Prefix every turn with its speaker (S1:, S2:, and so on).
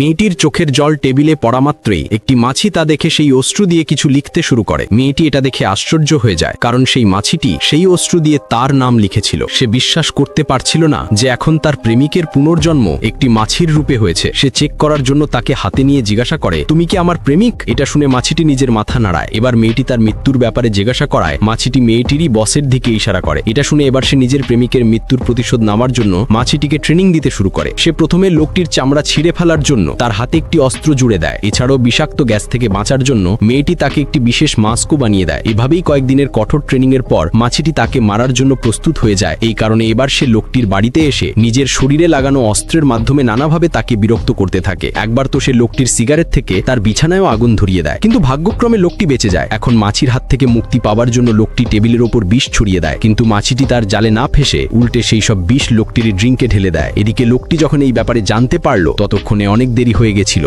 S1: মেয়েটির চোখের জল টেবিলে পড়া মাত্রই একটি মাছি তা দেখে সেই অশ্রু দিয়ে কিছু লিখতে শুরু করে। মেয়েটি এটা দেখে আশ্চর্য হয়ে যায়, কারণ সেই মাছিটি সেই অশ্রু দিয়ে তার নাম লিখেছিল। সে বিশ্বাস করতে পারছিল না যে এখন তার প্রেমিকের পুনর্জন্ম একটি মাছির রূপে হয়েছে। সে চেক করার জন্য তাকে হাতে নিয়ে জিজ্ঞাসা করে, তুমি কি আমার প্রেমিক? এটা শুনে মাছিটি নিজের মাথা নাড়ায়। এবার মেয়েটি তার মৃত্যুর ব্যাপারে জিজ্ঞাসা করায়, মাছিটি মেয়েটিরই বসের দিকে ইশারা করে। এটা শুনে এবার সে নিজের প্রেমিকের মৃত্যুর প্রতিশোধ নামার জন্য মাছিটিকে ট্রেনিং দিতে শুরু করে। সে প্রথমে লোকটির চামড়া ছিঁড়ে ফেলার জন্য তার হাতে একটি অস্ত্র জুড়ে দেয়। এছাড়াও বিষাক্ত গ্যাস থেকে বাঁচার জন্য মেয়েটি তাকে একটি বিশেষ মাস্কও বানিয়ে দেয়। এভাবেই কয়েকদিনের কঠোর ট্রেনিং এর পর মাছিটি তাকে মারার জন্য প্রস্তুত হয়ে যায়। এই কারণে এবার সে লোকটির বাড়িতে এসে নিজের শরীরে লাগানো অস্ত্রের মাধ্যমে নানাভাবে তাকে বিরক্ত করতে থাকে। একবার তো সে লোকটির সিগারেট থেকে তার বিছানায়ও আগুন ধরিয়ে দেয়। কিন্তু ভাগ্যক্রমে লোকটি বেঁচে যায়। এখন মাছির হাত থেকে মুক্তি পাওয়ার জন্য লোকটি টেবিলের ওপর বিষ ছড়িয়ে দেয়। কিন্তু মাছিটি তার জালে না ফেসে উল্টে সেই সব বিষ লোকটির ড্রিঙ্কে ঢেলে দেয়। এদিকে লোকটি যখন এই ব্যাপারে জানতে পারল, ততক্ষণে অনেক দেরি হয়ে গেছিল।